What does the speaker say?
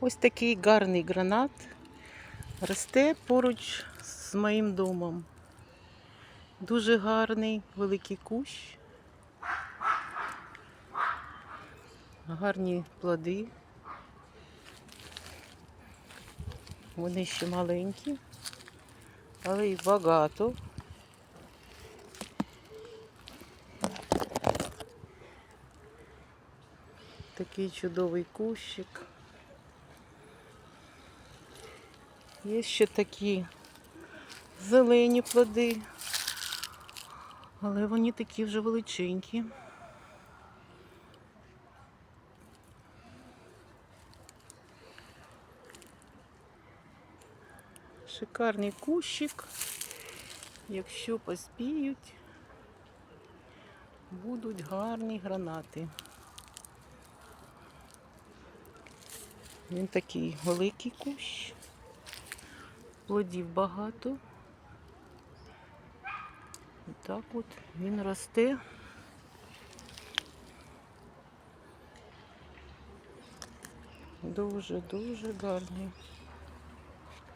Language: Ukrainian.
Ось такий гарний гранат росте поруч з моїм домом. Дуже гарний великий кущ. Гарні плоди. Вони ще маленькі, але їх багато. Такий чудовий кущик. Є ще такі зелені плоди, але вони такі вже величенькі. Шикарний кущик. Якщо поспіють, будуть гарні гранати. Він такий великий кущ. Плодів багато. Так от він росте. Дуже-дуже гарний.